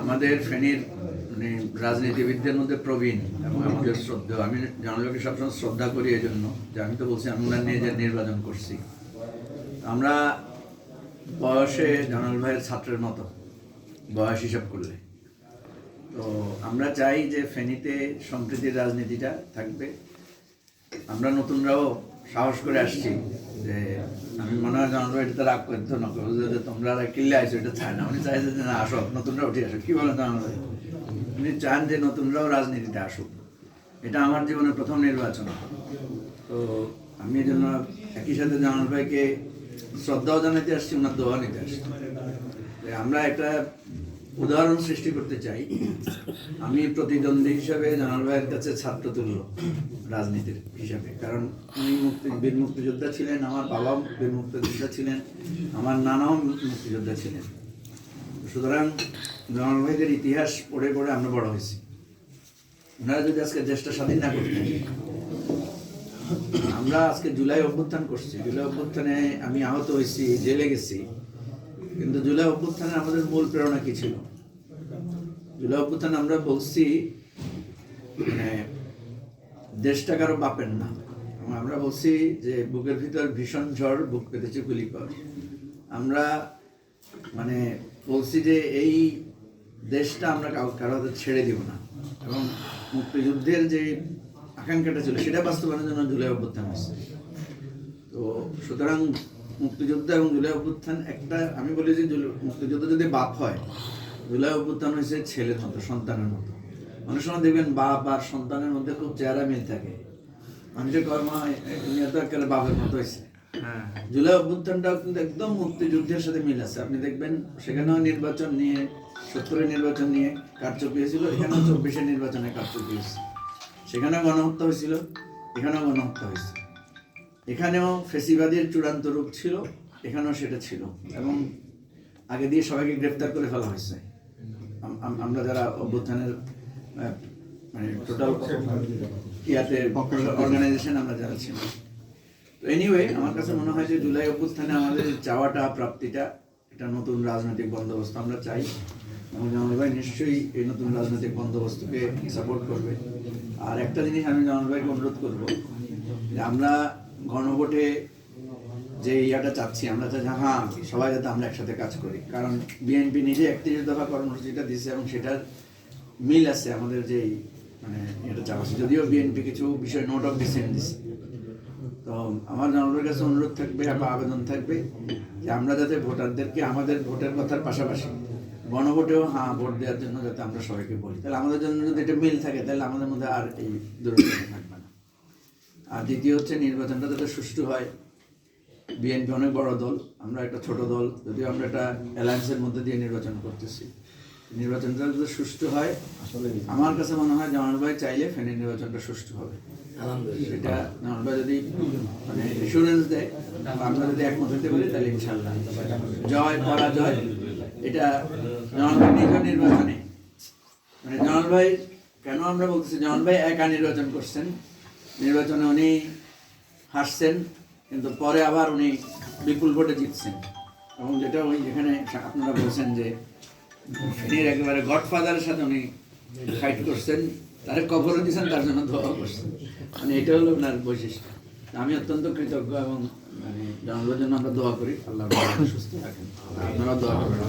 আমাদের ফেনীর মানে রাজনীতিবিদদের মধ্যে প্রবীণ এবং আমাদের শ্রদ্ধা, আমি জানালোকে সবসময় শ্রদ্ধা করি এই জন্য যে আমি তো বলছি আমরা নিয়ে যে নির্বাচন করছি। আমরা বয়সে জানাল ভাইয়ের ছাত্রের মতো, বয়স হিসাব করলে। তো আমরা চাই যে ফেনীতে সম্প্রীতির রাজনীতিটা থাকবে। আমরা নতুনরাও সাহস করে আসছি। যে আমি মনে হয় ভাই এটা রাগ করতো না। যে তোমরা কিল্লে আইসো এটা চায় না। উনি চাইছে যে, না আসো নতুনরা উঠে আসো কি বলেন জানাল উনি চান যে, নতুনরাও রাজনীতিতে আসুক। এটা আমার জীবনের প্রথম নির্বাচন। তো আমি এই জন্য একই সাথে জামাল ভাইকে শ্রদ্ধাও জানাতে আসছি ওনার দোয়া নিতে আসছি। আমরা একটা উদাহরণ সৃষ্টি করতে চাই। আমি প্রতিদ্বন্দ্বী হিসাবে জামাল ভাইয়ের কাছে ছাত্র তুল্য, রাজনীতির হিসাবে। কারণ উনি মুক্তি বীর মুক্তিযোদ্ধা ছিলেন, আমার বাবাও বীর মুক্তিযোদ্ধা ছিলেন, আমার নানাও মুক্তিযোদ্ধা ছিলেন। সুতরাং জামাল ভাইদের ইতিহাস পড়ে পড়ে আমরা বড় হয়েছি। ওনারা যদি আজকে দেশটা স্বাধীন না করতেন, আমরা আজকে জুলাই অভ্যুত্থান করছি। জুলাই অভ্যুত্থানে আমি আহত হয়েছি, জেলে গেছি। কিন্তু জুলাই অভ্যুত্থানে আমাদের মূল প্রেরণা কি ছিল? জুলাই অভ্যুত্থানে আমরা বলছি মানে দেশটা কারও বাপের না। আমরা বলছি যে বুকের ভিতর ভীষণ ঝড়, বুক পেতেছে গুলি কর আমরা মানে বলছি যে এই দেশটা আমরা কারও হাতে ছেড়ে দিব না। এবং মুক্তিযুদ্ধের যে আকাঙ্ক্ষাটা ছিল, সেটা বাস্তবায়নের জন্য জুলাই অভ্যুত্থান হয়েছে তো সুতরাং মুক্তিযুদ্ধ এবং জুলাই অভ্যুত্থান একটা আমি বলি যে মুক্তিযুদ্ধ যদি বাপ হয় জুলাই অভ্যুত্থান হয়েছে ছেলের মতো সন্তানের মতো। অনেক সময় দেখবেন বাপ আর সন্তানের মধ্যে খুব চেহারা মিল থাকে। মানুষের কর্ম একেবারে বাপের মতো হয়েছে। জুলাই অভ্যুত্থানটাও কিন্তু একদম মুক্তিযুদ্ধের সাথে মিল আছে। আপনি দেখবেন সেখানেও নির্বাচন নিয়ে সত্তরের নির্বাচন নিয়ে কারচুপি হয়েছিল এখানেও চব্বিশের নির্বাচনে কারচুপি হয়েছে। সেখানেও গণহত্যা হয়েছিল এখানেও গণহত্যা হয়েছে। এখানেও ফেসিবাদের চূড়ান্ত রূপ ছিল, এখানেও সেটা ছিল এবং আগে দিয়ে সবাইকে গ্রেফতার করে ফেলা হয়েছে। আম- আম- আমরা যারা অভ্যুত্থানের মানে টোটাল ইয়াতে অর্গানাইজেশন আমরা যারা ছিলাম। তো এনিওয়ে আমার কাছে মনে হয় যে জুলাই অভ্যুত্থানে আমাদের চাওয়াটা, প্রাপ্তিটা, এটা নতুন রাজনৈতিক বন্দোবস্ত আমরা চাই। এবং জামাল ভাই নিশ্চয়ই এই নতুন রাজনৈতিক বন্দোবস্তকে সাপোর্ট করবে। আর একটা জিনিস আমি জামাল ভাইকে অনুরোধ করব যে আমরা গণভোটে যে ইয়াটা চাচ্ছি আমরা চাই হ্যাঁ সবাই যাতে আমরা একসাথে কাজ করি। কারণ বিএনপি নিজে একত্রিশ দফা কর্মসূচিটা দিচ্ছে এবং সেটার মিল আছে আমাদের যেই মানে এটা চাচ্ছি যদিও বিএনপি কিছু বিষয় নোট অফ ডিসেন্ট দিচ্ছে তো আমার জনগণের কাছে অনুরোধ থাকবে বা আবেদন থাকবে যে আমরা যাতে ভোটারদেরকে আমাদের ভোটের কথার পাশাপাশি গণভোটেও হ্যাঁ ভোট দেওয়ার জন্য যাতে আমরা সবাইকে বলি। তাহলে আমাদের জন্য যদি এটা মিল থাকে, তাহলে আমাদের মধ্যে আর এই দূরত্ব থাকবে আর দ্বিতীয় হচ্ছে নির্বাচনটা যাতে সুষ্ঠু হয়। বিএনপি অনেক বড় দল আমরা একটা ছোট দল যদিও আমরা একটা অ্যালায়েন্সের মধ্যে দিয়ে নির্বাচন করতেছি। নির্বাচনটা যদি সুষ্ঠু হয় আসলে আমার কাছে মনে হয় জামাল ভাই চাইলে ফেনের নির্বাচনটা সুষ্ঠু হবে। সেটা জামাল ভাই যদি মানে ইন্স্যুরেন্স দেয় আমরা যদি একমত হতে পারি তাহলে ইনশাল্লাহ জয় পরাজয় এটা জামাল ভাই নিজ নির্বাচনে। মানে জামাল ভাই কেন আমরা বলতেছি জামাল ভাই একা নির্বাচন করছেন? নির্বাচনে উনি হাসছেন কিন্তু পরে আবার উনি বিপুল ভোটে জিতছেন। এবং যেটা ওই যেখানে আপনারা বলছেন যে ফেনীর একেবারে গডফাদারের সাথে উনি ফাইট করছেন, তার কবরও দিয়েছেন, তার জন্য দোয়া করছেন। মানে এটা হলো ওনার বৈশিষ্ট্য। আমি অত্যন্ত কৃতজ্ঞ এবং মানে জন্য আমরা দোয়া করি। আল্লাহ সুস্থ রাখেন আপনারা দোয়া করবেন।